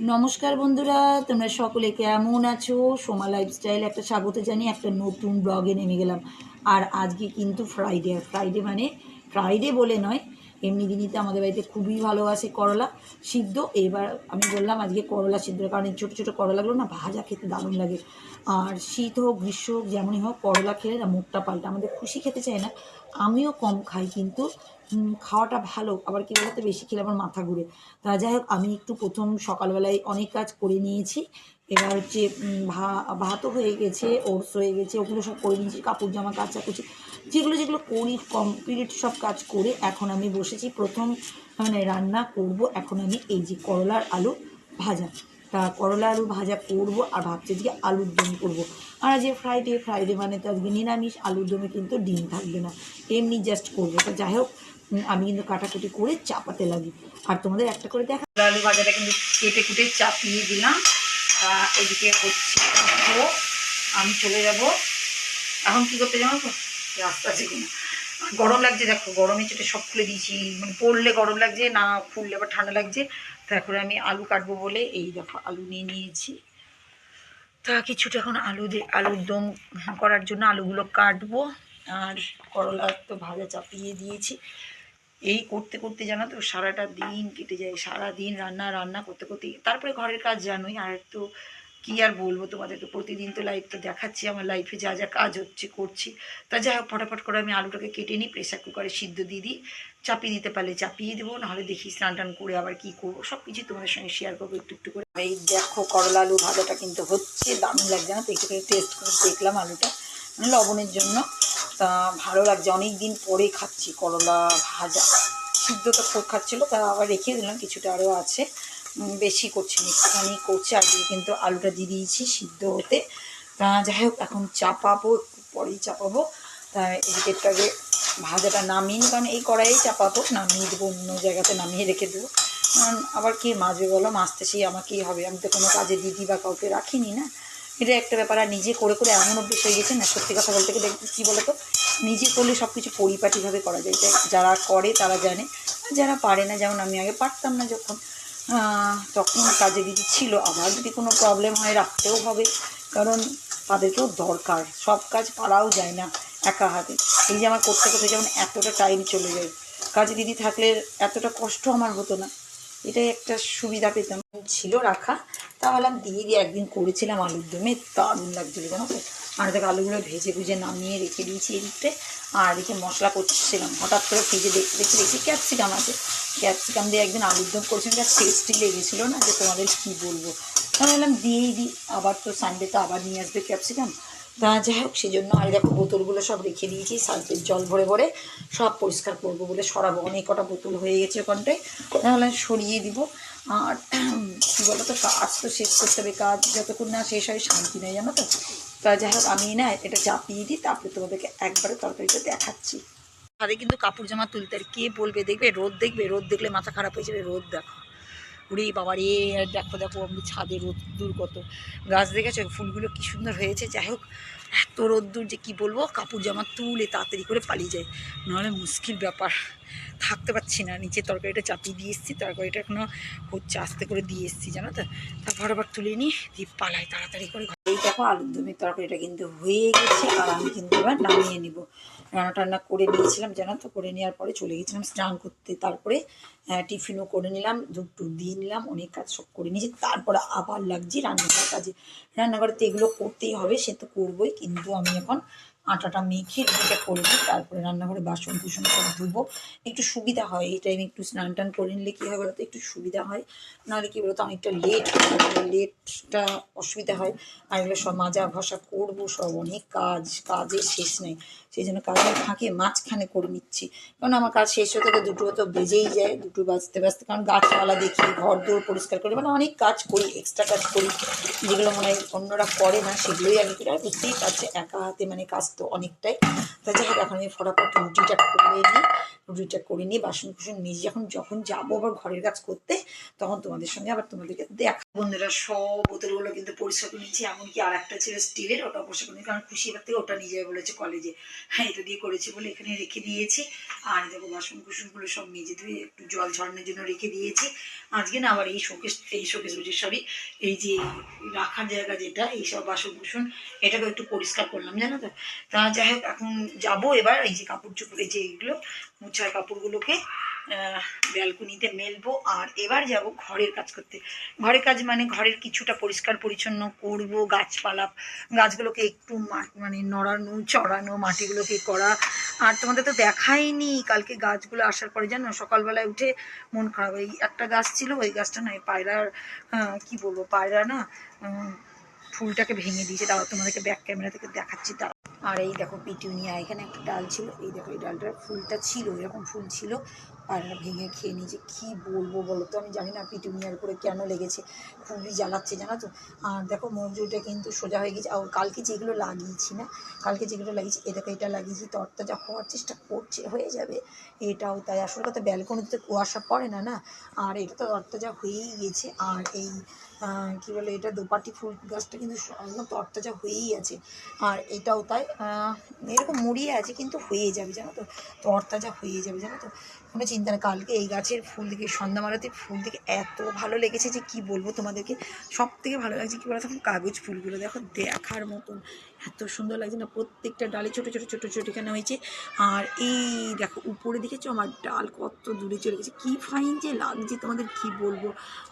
নমস্কার বন্ধুরা, তোমরা সকলে কেমন আছো? সোমা লাইফস্টাইল একটা স্বাগত জানিয়ে একটা নতুন ব্লগে নেমে গেলাম। আর আজকে কিন্তু ফ্রাইডে ফ্রাইডে মানে ফ্রাইডে বলে নয়, এমনি দিনইতে আমাদের বাড়িতে খুবই ভালোবাসে করলা সিদ্ধ। এবার আমি বললাম আজকে করলা সিদ্ধ, কারণ ছোটো ছোটো করলাগুলো না ভাজা খেতে দারুণ লাগে। আর শীত হোক, গ্রীষ্ম হোক, যেমনই হোক, করলা খেলে না মুখটা পাল্টা, আমাদের খুশি খেতে চায় না। আমিও কম খাই কিন্তু খাওয়াটা ভালো, আবার কি বলতো, বেশি খেলে আমার মাথা ঘুরে। তা যাই হোক, আমি একটু প্রথম সকালবেলায় অনেক কাজ করে নিয়েছি। এবার হচ্ছে ভা, ভাতও হয়ে গেছে, ওটস হয়ে গেছে, ওগুলো সব করে নিয়েছি, কাপড় জামা কাচাকুচি যেগুলো যেগুলো করি কমপ্লিট সব কাজ করে এখন আমি বসেছি। প্রথম মানে রান্না করব এখন আমি এই যে করলার আলু ভাজা। তা করলা আলু ভাজা করব আর ভাবছি আজকে আলুর দম করব। আর আজকে ফ্রাইডে ফ্রাইডে মানে তো আজকে নিরামিষ, আলুর দমে কিন্তু ডিম থাকবে না। এমনি জাস্ট করব। তো যাই হোক আমি কিন্তু কাটাকুটি করে চাপাতে লাগি। আর তোমাদের একটা করে দেখা আলু ভাজাটা কিন্তু কেটে কুটে চাপিয়ে দিলাম। এদিকে হচ্ছে আমি চলে যাব। এখন কি করতে যাব তো? রাস্তা আছে কিনা? গরম লাগছে, দেখো, গরমে চেটে সব খুলে দিয়েছি। মানে পড়লে গরম লাগছে, না খুললে আবার ঠান্ডা লাগছে। তারপরে আমি আলু কাটবো বলে এই দেখো, আলু নিয়ে নিয়েছি। তা কিছুটা এখন আলু দিয়ে, আলুর দম করার জন্য আলুগুলো কাটবো। আর করলা তো ভাজা চাপিয়ে দিয়েছি। এই করতে করতে জানো তো সারাটা দিন কেটে যায় সারা দিন রান্না রান্না করতে করতে। তারপরে ঘরের কাজ জানোই, আর তো কি আর বলব তোমাদের তো প্রতিদিন তো লাইফ তো দেখাচ্ছি, আমার লাইফে যা যা কাজ হচ্ছে, করছি। তা যাই হোক, ফটাফট করে আমি আলুটাকে কেটে নিই প্রেসার কুকারে সিদ্ধ দিয়ে দিই। চাপিয়ে দিতে পারলে চাপিয়ে দেবো, নাহলে দেখি স্নান টান করে আবার কি করব। সব কিছু তোমাদের সঙ্গে শেয়ার করব একটু একটু করে। এই দেখো করলা আলু ভাজাটা কিন্তু হচ্ছে, দারুণ লাগছে না তো? একটু টেস্ট করে দেখলাম আলুটা। মানে লবণের জন্য। তা ভালো লাগছে। অনেক দিন পরে খাচ্ছি করলা ভাজা। সিদ্ধ তো খাচ্ছিলো, তা আবার রেখে দিলাম, কিছুটা আরও আছে। বেশি করছি একটুখানি করছি আজকে কিন্তু আলুটা দিয়ে দিয়েছি সিদ্ধ হতে। তা যাই হোক, এখন চাপাবো, একটু পরেই চাপাবো। তা এদিকেরটাকে ভাজাটা নামিয়ে কারণ এই কড়াইয়ে চাপাবো, নামিয়ে দেবো, অন্য জায়গাতে নামিয়ে রেখে দেবো। কারণ আবার কি মাজবে বলো? মাছতে সেই আমাকেই হবে। আমি তো কোনো কাজে দিদি বা কাউকে রাখিনি না। এটা একটা ব্যাপার, আর নিজে করে করে এমন অভ্যেস হয়ে গেছে না, সত্যি কথা বলতে গেলে, কী বলতো? নিজে করলে সব কিছু পরিপাটিভাবে করা যায়। যারা করে তারা জানে, যারা পারে না, যেমন আমি আগে পারতাম না যখন তখন কাজে দিদি ছিল আবার যদি কোনো প্রবলেম হয় রাখতেও হবে, কারণ তাদেরকেও দরকার। সব কাজ পারাও যায় না একা হাতে। এই যে আমার করতে করতে যেমন এতটা টাইম চলে যায়, কাজে দিদি থাকলে এতটা কষ্ট আমার হতো না। এটাই একটা সুবিধা পেতাম। ছিল রাখা তা বললাম দিয়ে দিয়ে একদিন করেছিলাম আলুর দমে, দারুণ লাগছিল জানো তো। আর দেখো আলুগুলো ভেজে ভুজে নামিয়ে রেখে দিয়েছি এদিকতে। আর এদিকে মশলা করছিলাম, হঠাৎ করে ফ্রিজে দেখতে দেখতে দেখছি ক্যাপসিকাম আছে। ক্যাপসিকাম দিয়ে একদিন আলুর দম করেছিলাম, যা টেস্টি লেগেছিলো না যে তোমাদের কী বলব। তা বললাম দিয়েই দিই, আবার তো সানডে তো আবার নিয়ে আসবে ক্যাপসিকাম। তা যাই হোক সেই জন্য আর দেখো বোতলগুলো সব রেখে দিয়েছি, সার্ফের জল ভরে ভরে সব পরিষ্কার করব বলে সরাবো। অনেক কটা বোতল হয়ে গেছে ওখানটায়। তাহলে সরিয়ে দিব। আর কী বলো তো কাজ তো শেষ করতে হবে, কাজ যতক্ষণ না শেষ হয় শান্তি নেই, জানো তো? তা যাই হোক, আমি না এটা চাপিয়ে দিই, তারপরে তোমাদেরকে একবারে তরকারিটা দেখাচ্ছি। ছাদে কিন্তু কাপড় জামা তুলতে, আর কে বলবে? দেখবে, রোদ দেখবে, রোদ দেখলে মাথা খারাপ হয়ে যাবে, রোদ দেখো। উড়ি বাবা রে আর দেখো দেখো, আমি ছাদে রোদ দূর কত। গাছ দেখেছ? ফুলগুলো কি সুন্দর হয়েছে, যাই হোক, এত রোদ্দুর যে কি বলব? কাপড় জামা তুলে তাড়াতাড়ি করে পালিয়ে যায়। নাহলে মুশকিল ব্যাপার। থাকতে পারছি না। নিচে তরকারিটা চাপিয়ে দিয়ে এসেছি, তরকারিটা এখনও হচ্ছে আস্তে করে দিয়ে এসেছি, জানো তো? তারপর আবার তুলে নিই দিয়ে পালাই তাড়াতাড়ি করে। এই দেখো আলুর দমের তরকারিটা কিন্তু হয়ে গেছে আর আমি কিন্তু এবার নামিয়ে নিব। রান্না টান্না করে নিয়েছিলাম, জানো তো? করে নেওয়ার পরে চলে গেছিলাম স্নান করতে। তারপরে টিফিনও করে নিলাম, দুধ টুধ দিয়ে নিলাম, অনেক কাজ সব করে নিয়েছি। তারপরে আবার লাগছি রান্নাঘরের কাজে। রান্নাঘরে তো এগুলো করতেই হবে, সে তো করবোই, কিন্তু আমি এখন আটাটা মেখে করে নিই, তারপরে রান্নাঘরে বাসন কুসন সব ধুবো। একটু সুবিধা হয়, এই টাইমে একটু স্নান টান করে নিলে কী হয় বলতো, একটু সুবিধা হয়। নাহলে কী বলতো, অনেকটা লেট লেটটা অসুবিধা হয়। আর এগুলো সব মাজা ঘষা করব, সব অনেক কাজ, কাজের শেষ নেই। সেই জন্য কাজের ফাঁকে মাঝখানে করে নিচ্ছি। কারণ আমার কাজ শেষ হতে তো দুটো তো বেজেই যায়, দুটো বাজতে বাজতে, কারণ গাছপালা দেখি ঘর দৌড় পরিষ্কার করি মানে অনেক কাজ করি এক্সট্রা কাজ করি। যেগুলো মনে হয় অন্যরা করে না, সেগুলোই আমি করি। আর বুঝতেই পারছে একা হাতে মানে কাজটা তো অনেকটাই। তা যাই হোক, এখন আমি ফটাফট রুটিটা করে নিই। রুটিটা করে নিয়ে বাসন কুসন মেজে যখন যখন যাব আবার ঘরের কাজ করতে, তখন তোমাদের সঙ্গে আবার তোমাদেরকে দেখ। বন্ধুরা, সব বোতলগুলো কিন্তু পরিষ্কার করে নিচ্ছি এমনকি আর একটা ছিল স্টিলের ওটা পরিষ্কার করে নিই কারণ খুশি এবার থেকে ওটা নিয়ে বলেছে কলেজে। হ্যাঁ এটা দিয়ে করেছি বলে এখানে রেখে দিয়েছি। আর দেখো বাসন কুসনগুলো সব মেজে ধুয়ে একটু জল ঝরানোর জন্য রেখে দিয়েছি। আজকে না আবার এই শোকেস এই শোকেস বলছি সরি এই যে রাখার জায়গা যেটা এইসব বাসন কুসন এটাকে একটু পরিষ্কার করলাম, জানো তো? তা যাই হোক, এখন যাব এবার। এই যে কাপড় চোপড়, এই যে এইগুলো, মোছার কাপড়গুলোকে ব্যালকনিতে মেলবো। আর এবার যাব ঘরের কাজ করতে। ঘরের কাজ মানে ঘরের কিছুটা পরিষ্কার পরিচ্ছন্ন করব, গাছপালা, গাছগুলোকে একটু মানে নড়ানো, চড়ানো, মাটিগুলোকে করা। আর তোমাদের তো দেখাইনি, কালকে গাছগুলো আসার পরে জানো, সকালবেলায় উঠে মন খারাপ। ওই একটা গাছ ছিল, ওই গাছটা নয়, পায়রার কি বলব, পায়রা না ফুলটাকে ভেঙে দিয়েছে। তাও তোমাদেরকে ব্যাক ক্যামেরা থেকে দেখাচ্ছি তারা আর এই দেখো পিটুনিয়া, এখানে একটা ডাল ছিল, এই দেখো এই ডালটার ফুলটা ছিল, এরকম ফুল ছিল। আর ভেঙে খেয়ে নিয়েছে, কী বলব বলো তো? আমি জানি না পিটুনিয়ার উপরে কেন লেগেছে, খুবই জ্বালাচ্ছে, জানো তো? আর দেখো মজুরিটা কিন্তু সোজা হয়ে গেছে, আর কালকে যেগুলো লাগিয়েছি না, কালকে যেগুলো লাগিয়েছি এটাকে এটা লাগিয়েছি তরতাজা হওয়ার চেষ্টা করছে, হয়ে যাবে। এটাও তাই, আসল কথা ব্যালকনিতে কুয়াশা পড়ে না না? আর এটা তো তরতাজা হয়েই গেছে, আর এই কি বলে এটা দোপাটি ফুল গাছটা কিন্তু একদম তরতাজা হয়েই আছে। আর এটাও তাই এরকম মুড়িয়ে আছে কিন্তু হয়ে যাবে, জানো তো? তরতাজা হয়ে যাবে, জানো তো? কোনো চিন্তা নেই, কালকে এই গাছের ফুল দেখে সন্ধ্যামালাতে ফুল দেখে এত ভালো লেগেছে যে কি বলব তোমাদেরকে? সব থেকে ভালো লাগছে কী বলো তখন কাগজ ফুলগুলো দেখো, দেখার মতন। এত সুন্দর লাগছে না, প্রত্যেকটা ডালে ছোটো ছোটো ছোটো ছোটো এখানে হয়েছে। আর এই দেখো, উপরে দেখেছ? আমার ডাল কত দূরে চলে গেছে। কী ফাইন যে লাগছে তোমাদের, কি বলব?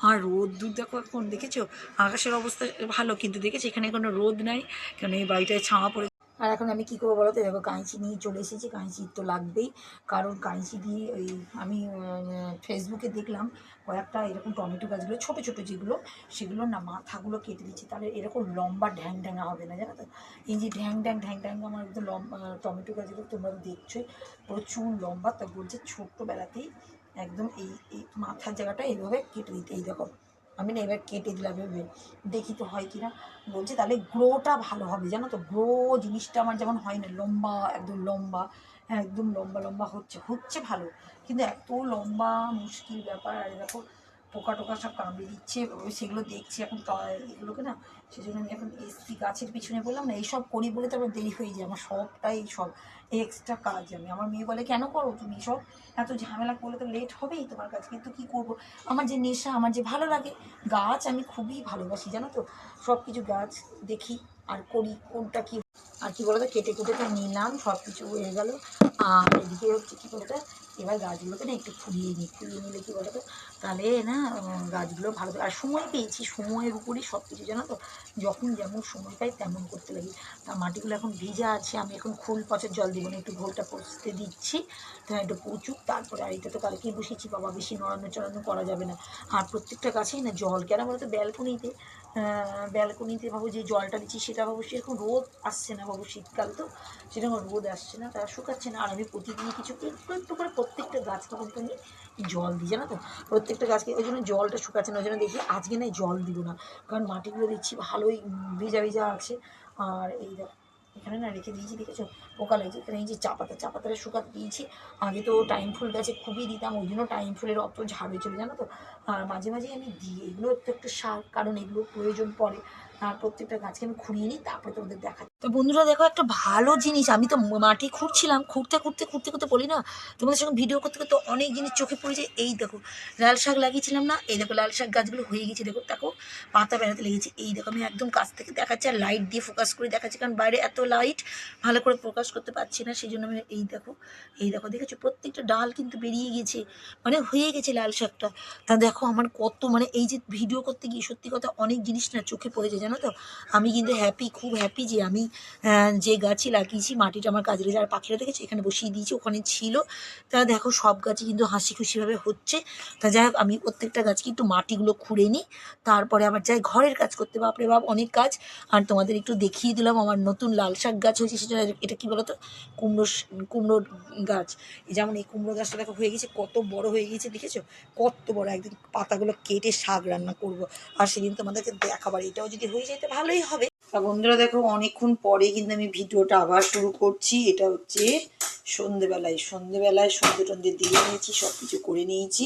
আর রোদ দূর দেখো এখন দেখেছ? আকাশের অবস্থা ভালো, কিন্তু দেখেছ এখানে কোনো রোদ নাই? কেন এই বাড়িটায় ছাওয়া পড়ে আর এখন আমি কী করব বলো তো দেখো কাঁচি নিয়ে চলে এসেছি। কাঁচি তো লাগবেই। কারণ কাঁচি দিয়ে ওই আমি ফেসবুকে দেখলাম কয়েকটা এরকম টমেটো গাছগুলো, ছোটো ছোটো যেগুলো সেগুলো না মাথাগুলো কেটে দিচ্ছে। তাহলে এরকম লম্বা ঢ্যাং ঢ্যাঙা হবে না, জানো তো? এই যে ঢ্যাং ঢ্যাং ঢ্যাং ঢ্যাং আমার একদম লম্বা টমেটো গাছগুলো তোমরা দেখছোই। প্রচুর লম্বা, তা বলছে ছোট্টবেলাতেই একদম এই এই মাথার জায়গাটা এইভাবে কেটে দিতে। এই দেখো আমি না এবার কেটে দিলাম ভেবে দেখি তো হয় কি না বলছে, তাহলে গ্রোটা ভালো হবে। জানো তো, গ্রো জিনিসটা আমার যেমন হয় না, লম্বা, একদম লম্বা হ্যাঁ একদম লম্বা লম্বা হচ্ছে হচ্ছে ভালো। কিন্তু এত লম্বা, মুশকিল ব্যাপার, আর দেখো পোকা টোকা সব কামড়ে দিচ্ছে সেগুলো দেখছি এখন তা- এগুলোকে না সেই জন্য আমি এখন এসছি গাছের পিছনে বললাম না, এইসব করি বলে তারপর দেরি হয়ে যায়। আমার সবটাই সব এক্সট্রা কাজ আমি। আমার মেয়ে বলে, কেন করো তুমি সব এত ঝামেলা করলে তো লেট হবেই তোমার কাছে, কিন্তু কী করব? আমার যে নেশা, আমার যে ভালো লাগে, গাছ আমি খুবই ভালোবাসি, জানো তো? সব কিছু গাছ দেখি আর করি, কোনটা কি, আর কি বলতো, কেটে কেটে তো নিলাম সব কিছু হয়ে গেল। আর এদিকে হচ্ছে কী বলতো এবার গাছগুলোকে না একটু ফুরিয়ে নিই ফুরিয়ে নিলে কী বলতো? তাহলে না গাছগুলো ভালো আর সময় পেয়েছি, সময়ের উপরই সব কিছু জানো তো? যখন যেমন সময় পাই তেমন করতে লাগি। তা মাটিগুলো এখন ভিজা আছে, আমি এখন খোল পচার জল দিব না, একটু ঘোলটা পচতে দিচ্ছি। তা একটু প্রচুর তারপরে আর এটা তো কালকেই বসেছি, বাবা বেশি নড়ানো চড়ানো করা যাবে না। আর প্রত্যেকটা গাছেই না জল, কেন বলতো? ব্যালকনিতে ব্যালকনিতে ভাবো যে জলটা দিচ্ছি, সেটা ভাবো সেরকম রোদ আসছে না ভাবো শীতকাল তো, সেরকম রোদ আসছে না, তারা শুকাচ্ছে না। আর আমি প্রতিদিন কিছু একটু একটু করে প্রত্যেকটা গাছকে কিন্তু আমি জল দিই, জানো তো? প্রত্যেকটা গাছকে ওই জন্য জলটা শুকাচ্ছে না, ওই জন্য দেখি আজকে না জল দিব না, কারণ মাটিগুলো দেখছি ভালোই ভেজা ভিজা আছে। আর এই এখানে না রেখে দিয়েছি, দেখেছ? পোকা লেগেছে। এখানে এই যে চা পাতা চা পাতাটা শুকাতে দিয়েছি। আগে তো টাইম ফুল গাছে খুবই দিতাম, ওই জন্য টাইম ফুলের অত ঝাড় চলে, জানো তো? আর মাঝে মাঝে আমি দিই। এগুলো একটু একটু সার, কারণ এগুলো প্রয়োজন পড়ে। আর প্রত্যেকটা গাছকে আমি খুঁড়িয়ে নিই, তারপরে তোমাদের দেখা তো বন্ধুরা, দেখো একটা ভালো জিনিস। আমি তো মাটি খুঁড়ছিলাম, খুঁড়তে খুঁড়তে খুঁড়তে খুঁড়তে বলি না? তোমাদের সঙ্গে ভিডিও করতে করতে অনেক জিনিস চোখে পড়েছে। এই দেখো, লাল শাক লাগিয়েছিলাম না? এই দেখো, লাল শাক গাছগুলো হয়ে গেছে। দেখো দেখো, পাতা বেড়াতে লেগেছে। এই দেখো, আমি একদম কাছ থেকে দেখাচ্ছি আর লাইট দিয়ে ফোকাস করে দেখাচ্ছি। কারণ বাইরে এত লাইট ভালো করে ফোকাস করতে পারছি না। সেই জন্য আমি এই দেখো এই দেখো, দেখেছ? প্রত্যেকটা ডাল কিন্তু বেরিয়ে গেছে। মানে হয়ে গেছে লাল শাকটা। তা দেখো, আমার কত মানে এই যে ভিডিও করতে গিয়ে সত্যি কথা অনেক জিনিস না চোখে পড়েছে, জানো? তো? আমি কিন্তু হ্যাপি খুব হ্যাপি যে আমি যে গাছই লাগিয়েছি, মাটিটা আমার কাজে আর পাখিরা দেখেছি? এখানে বসিয়ে দিয়েছি, ওখানে ছিল। তা দেখো, সব গাছই কিন্তু হাসি খুশিভাবে হচ্ছে। তা যাই হোক, আমি প্রত্যেকটা গাছকে একটু মাটিগুলো খুঁড়ে নিই। তারপরে আবার যাই ঘরের কাজ করতে। বাপরে বাপ, অনেক কাজ। আর তোমাদের একটু দেখিয়ে দিলাম, আমার নতুন লাল শাক গাছ হয়েছে, সেটা এটা কি বলতো? কুমড়ো কুমড়োর গাছ। যেমন এই কুমড়ো গাছটা দেখো, হয়ে গেছে, কত বড় হয়ে গেছে, দেখেছ? কত বড়, একদিন পাতাগুলো কেটে শাক রান্না করব। আর সেদিন তোমাদেরকে দেখাবার, এটাও যদি হয়ে যেতে ভালোই হবে। বন্ধুরা দেখো, অনেকক্ষণ পরে কিন্তু আমি ভিডিওটা আবার শুরু করছি। এটা হচ্ছে সন্ধেবেলায়। সন্ধেবেলায় সন্ধে টন্ধে দিয়ে নিয়েছি সব কিছু করে নিয়েছি।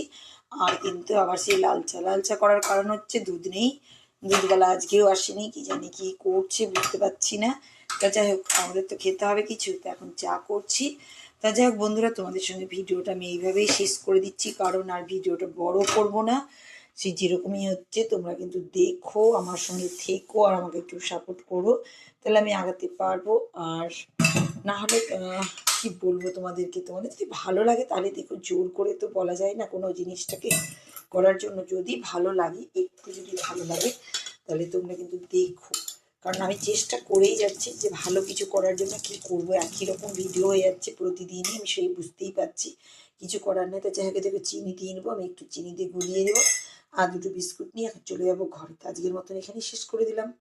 আর কিন্তু আবার সেই লালচা লালচা করার কারণ হচ্ছে দুধ নেই। দুধবেলা আজকেও আসেনি, কি জানি কি করছে বুঝতে পারছি না। তা যাই হোক, আমাদের তো খেতে হবে কিছু, তো এখন চা করছি। তা যাই হোক বন্ধুরা, তোমাদের সঙ্গে ভিডিওটা আমি এইভাবেই শেষ করে দিচ্ছি, কারণ আর ভিডিওটা বড় করব না। সে যেরকমই হচ্ছে, তোমরা কিন্তু দেখো, আমার সঙ্গে থেকো আর আমাকে একটু সাপোর্ট করো। তাহলে আমি আগাতে পারব। আর না হলে কি বলব তোমাদেরকে? তোমাদের যদি ভালো লাগে তাহলে দেখো, জোর করে তো বলা যায় না কোনো জিনিসটাকে করার জন্য। যদি ভালো লাগে, একটু যদি ভালো লাগে, তাহলে তোমরা কিন্তু দেখো। কারণ আমি চেষ্টা করেই যাচ্ছি যে ভালো কিছু করার জন্য কি করব। একই রকম ভিডিও হয়ে যাচ্ছে প্রতিদিনই, আমি সেই বুঝতেই পারছি। কিছু করার নেই, তো যাকে দেখো চিনি দিয়ে নেব, আমি একটু চিনি দিয়ে গুলিয়ে দেবো আর দুটো বিস্কুট নিয়ে চলে যাব ঘরে আজকের মতন এখানেই শেষ করে দিলাম।